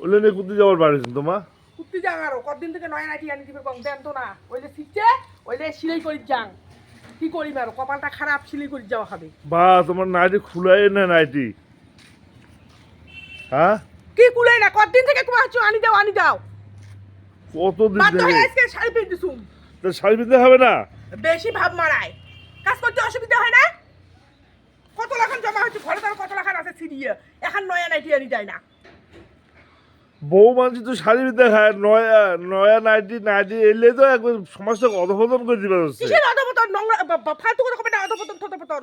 ওলে নিয়ে কুত্তি যাওয়ার বাড়িছেন তোমা কুত্তি যাং আরও কদিন থেকে নয় নাইটি আনি দিবে কম দেন তো না। ওইলে শিখছে ওইলে সিলাই করি যাং। কি করিম আর কপালটা খারাপ সিলাই করি যাওয়া হবে। বা তোমার নাইটি খুলাই না নাইটি। হ্যাঁ? কি কুলাই না কদিন থেকে তোমার হচ্ছে আনি দাও আনি দাও। কতদিন থেকে আজকে শাড়ি পিন দিছুম তা শাড়ি পিনতে হবে না? বেশি ভাব মারায়। কাজ করতে অসুবিধা হয় না? কত লাখান জমা হচ্ছে ঘরে তার কত লাখান আছে সিরিয়ে এখন নয়া নাইটি আনি যায় না। বউ মানুষ তো শাড়ি পিনতে খায় নয়া নয়া নাইটি নাইটি এলে তো একবার সমাজটা অধপতন করে দিবে কিসের অধপতন? নোংরা ফালতু কথা কবে না অধপতন থতপতন।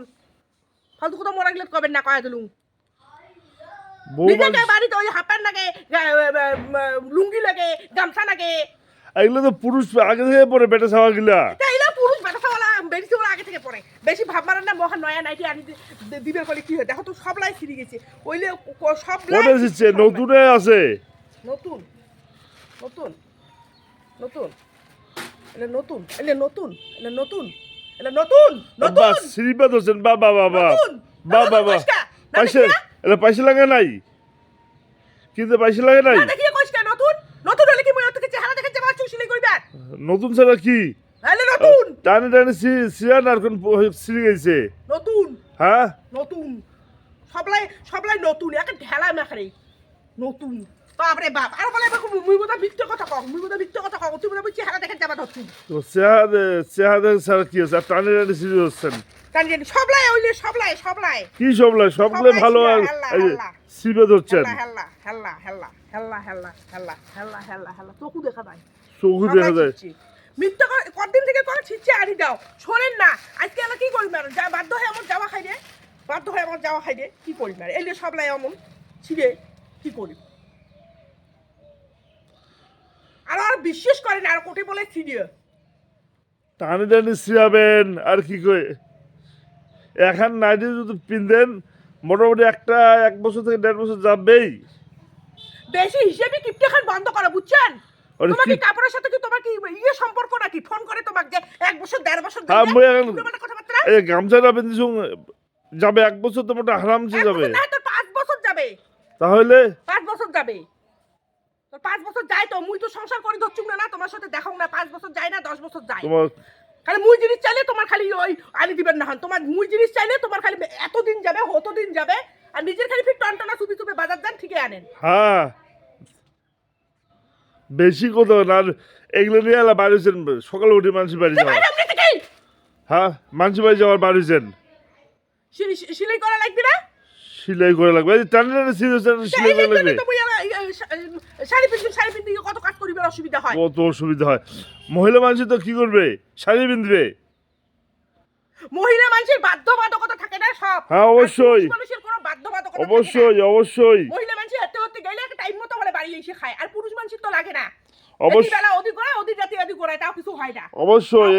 ফালতু কথা মরা গেলে কবেন না কয়া দিলুম। বউ বাড়িতে ওই প্যান্ট লাগে লুঙ্গি লাগে গামছা লাগে এগুলো তো পুরুষ আগে থেকে পরে পেটে ছাওয়া গিলা। এগুলো পুরুষ বেটাসাওয়ালা বেশি ওরা আগে থেকে পড়ে বেশি ভাব মারেন না মহা নয়া নাইটি আনি দিবে বলে কি হয়? দেখো তো সব লাই ছিঁড়ে গেছে। ওইলে সব লাই। নতুনে আছে। নতুন নতুন নতুন এটা নতুন এটা নতুন এটা নতুন এটা নতুন নতুন। শ্রীপাদ হোসেন বা বা বা বা নতুন। বা নতুন বা বা কইসকা। না পয়সা এটা পয়সা লাগে নাই? কিন্তু পয়সা লাগে নাই? নতুন নতুন হলে কি মই ওর থেকে চেহারা দেখে যাবা চুষিলে কইবে নতুন ছাড়া কি? তাহলে নতুন। টানে টানে সিয়ান আর কোন সিঁড়ি গেছে। নতুন। হ্যাঁ? নতুন। সবলাই সবলাই নতুন একে ঢেলা মেখারে। নতুন। বাপরে বাপ। আর বলে মুই বোধা মিথ্যে কথা কও। মুই বোধা মিথ্যে কথা কও। তুই বোধা চেহারা দেখে যাবা ধরছি তো চেহারা চেহারা ছাড়া কি আছে আর টানে টানে সিঁড়ি হচ্ছেন কারণ জানি সবলাই ওইলে সবলাই সবলাই। কি সবলাই? সবগুলো সবাই ভালো আর। সিবে ধরছেন। হেল্লা হেল্লা হেল্লা হেল্লা হেল্লা হেল্লা হেল্লা হেল্লা হেল্লা চোখু দেখা যায়। চোখু দেখা যায়। মিথ্যা কদিন থেকে করে ছিচ্ছে আনি দাও। শোনেন না। আজকে আমরা কি করি ম্যাডাম যা বাধ্য হয়ে আমার যাওয়া খাই রে। বাধ্য হয়ে আমার যাওয়া খাই রে। কি করি ম্যাডাম এলে সবলাই অমন। ছিঁড়ে কি করি আর আর বিশ্বাস করে না আর কোটে বলে ছিঁড়ে টানে টানে সিরাবেন আর কি কই? এখন নাইটি যদি পিনদেন মোটামুটি একটা এক বছর থেকে দেড় বছর যাবেই। বেশি হিসেবে কিপটে খান বন্ধ করো বুঝছেন? আরে তোমার কি কি- কাপড়ের সাথে কি তোমার কি ইয়ে সম্পর্ক নাকি? ফোন করে তোমাকে যে এক বছর দেড় বছর হ্যাঁ, মই এখন- কথাবার্তা? এই গামছাটা পিন্ধিছ যাবে এক বছর তো মোটা আরামসে এক যাবে। না, তোর পাঁচ বছর যাবে। তাহলে? পাঁচ বছর যাবে। তোর পাঁচ বছর যায় তো মুই তো সংসার করে ধরছুম না না তোমার সাথে দেখো না পাঁচ বছর যায় না দশ বছর যায়। তোমার খালি মুই জিনিস চাইলে তোমার খালি ওই আনি দিবেন না হন। তোমার মুই জিনিস চাইলে তোমার খালি এতদিন যাবে হতো দিন যাবে আর নিজের খালি ফির টনটনা সুবি সুবি বাজার দেন ঠিকই আনেন। হ্যাঁ। বেশি কথা না এগুলো নিয়ে এলা বাড়িছেন সকালে উঠে মানুষের বাড়ি যাওয়া। হ্যাঁ মানুষের বাড়ি যাওয়ার বাড়িছেন সিলি- সিলাই করা লাগবে না? সিলাই করে লাগবে। এই টানে টানে সিলাই এই করে লাগবে। শাড়ি পিন্দি শাড়ি পিন্দি কত কাজ করিবার অসুবিধা হয়? কত অসুবিধা হয়। মহিলা মানুষ তো কি করবে? শাড়ি পিনবে। মহিলা মানুষের বাধ্যবাধকতা থাকে না সব। হ্যাঁ, অবশ্যই। মানুষের কোনো বাধ্যবাধকতা অবশ্যই অবশ্যই। মহিলা মানুষের হাতে হাতে গেলে একটা টাইম মতো বলে বাড়ি এসে খায়। আর পুরুষ মানুষের তো লাগে না। অবশ্যই।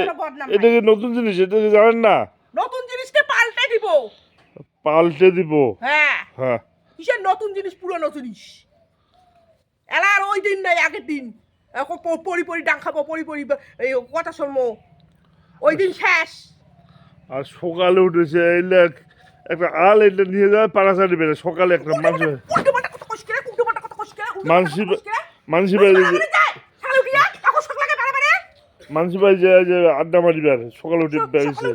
এটা কি নতুন জিনিস? এটা জানেন না? নতুন জিনিসকে পাল্টে দিব। পাল্টে দিব। হ্যাঁ। হ্যাঁ। কিসের নতুন জিনিস পুরনো জিনিস? এলা আর ওই দিন নাই আগের দিন। এখন পরি পরি ডাং খাব পরি পরি এই কথা শুনব। ওই দিন শেষ। আর সকালে উঠেছে এইলে এক- একটা আল এটা নিয়ে যাবে পাড়াচাড়ি বেড়ে। সকালে একটা মানুষ উল্টো পাল্টা কত কষ্ট করে উল্টো পাল্টা কত কষ্ট করে মানসি। মানসি বাড়ি। মানসি বাড়ি যায় যে আড্ডা মারিবে আর সকালে উঠে সকালে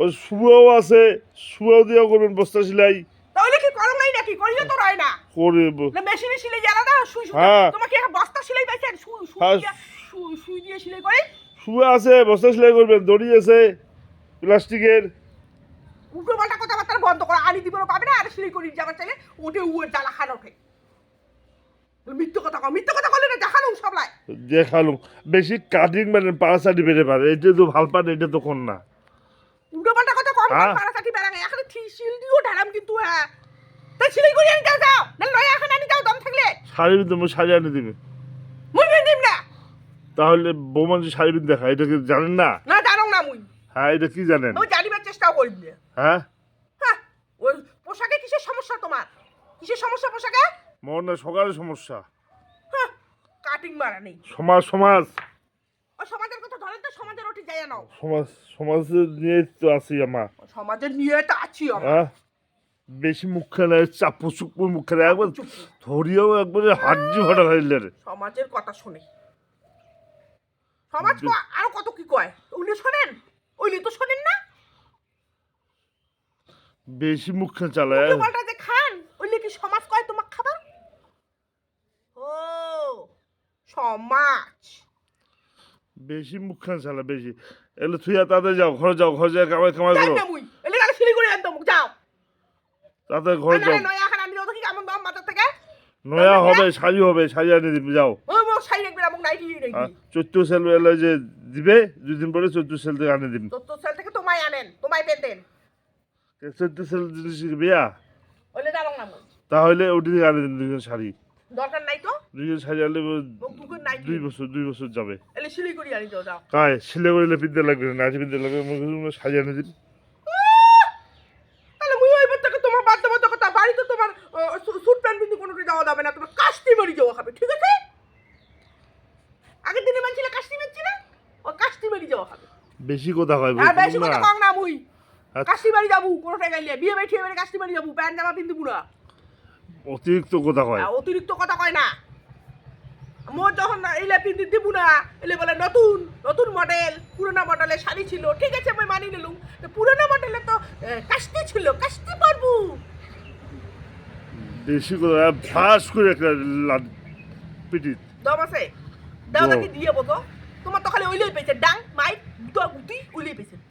ও শুয়াও আছে শুয়াও দিয়েও করবেন বস্তা সিলাই। তাহলে কি করম নাই নাকি? করিলে তো রয় না। করে মেশিনে সিলাই আলাদা সুই সুতা হ্যাঁ। তোমাকে একটা বস্তা সিলাই পাইছেন সুই সুই হ্যাঁ। দিয়ে সুই সুই দিয়ে সিলাই করে। শুয়ে আছে বস্তা সিলাই করবেন দড়ি আছে প্লাস্টিকের। উল্টো পাল্টা কথাবার্তা বন্ধ করো আনি দিব পাবে না আর সিলাই করি। যাবার চাইলে ওটে উয়ে জ্বালা খান ওঠে মিথ্যে কথা কও মিথ্যে কথা বললে না দেখানো সবলাই। দেখালুম। বেশি কাটিং মানে পাড়াচাড়ি বেড়ে পারে এটা তো ভালো পান এটা তো কোন না উল্টো পাল্টা কথা কম হ্যাঁ। এখন ঢালাম কিন্তু হ্যাঁ। তাই সিলাই করি আনি যাও। না লয় এখন আনি যাও দম থাকলে। শাড়ি তুমি শাড়ি আনি দিবে তাহলে বৌমা যে শাড়ি দেখা এটা কি জানেন না? না জানো না মুই। হ্যাঁ এটা কি জানেন? আমি জানিবার করি হ্যাঁ? হ্যাঁ ওই পোশাকে কিসের সমস্যা তোমার? কিসের সমস্যা পোশাকে? মোর না সকালে সমস্যা। হ্যাঁ কাটিং মারা নেই। সমাজ সমাজ। ও সমাজের কথা ধরেন তো সমাজের যাই নাও। সমাজ সমাজ নিয়ে তো আছি সমাজের নিয়ে তো আছি আমরা। হ্যাঁ? বেশি মুখখানে চাপু চুপু মুখখানে একবার। ধরিয়াও একবারে হাড্ডি ফাটা রে। সমাজের কথা শুনে। সমাজ আরও কত কি কয়? উনি শোনেন? ওইলি তো শোনেন না? বেশি মুখখানে চালায় উল্টো পাল্টা যে খান ওইলি কি সমাজ কয় তোমাক খাবার ও সমাজ বেশি মুখখানে চালা বেশি। এলে থুইয়া তাতে যাও ঘরে যাও ঘরে যাও কামাই কামাই করো। তাতে ঘরে যাও। নয়া খান হবে শাড়ি হবে শাড়ি আনি দিবি যাও। চৈত্র সেল এলে যে দিবে দুদিন পরে চৈত্র সেল থেকে আনি দিবি। তো সেল থেকে তোমায় আনেন তোমায় পেতেন চৈত্র সেল জিনিস বিয়া? তাহলে ওটি থেকে আনি দিন শাড়ি। দরকার নাই তো? দুকুন নাইটি দুই বছর দুই বছর যাবে। এলে শিলিগুড়ি আনি দাও যাও কায়? সিলে করিলে লাগবে না নাচ পিদ্যা লাগবে শাড়ি আনি দিন তাহলে মুই ওই থেকে তোমার বাধ্যবাধকতা বাড়িতে তোমার স্যুট প্যান্ট কিন্তু কোনোটি যাওয়া যাবে না তোমার কাস্তি বাড়ি যাওয়া খাবে ঠিক আছে? আগের দিনে মানছিলে কাস্তি মানছি না ও কাস্তি বাড়ি যাওয়া খাবে। বেশি কথা কয় আর বেশি কথা না। কম না মুই। আচ্ছা। কাস্তি বাড়ি যাব কোনোটা গেলে বিয়ে বাড়ি ঠিয়ে বাড়ি কাস্তি বাড়ি যাব প্যান্ট জামা পিন্ধবো না। অতিরিক্ত কথা কয়। অতিরিক্ত কথা কয় না। মোর যখন এলে পিন্দি দিব না এলে বলে নতুন নতুন মডেল পুরোনো মডেলের শাড়ি ছিল ঠিক আছে আমি মানি নিলুম। তো পুরোনো মডেলে তো কাস্তি ছিল কাস্তি পারব। বেশি কথা ফাঁস করে একটা লাদ- পিটিত। দম আছে? দাও। নাকি দিয়ে বতো তোমার তো খালি ওইলেই পেয়েছে। ডাং মাইক গুতা গুতি ওইলেই পেয়েছে।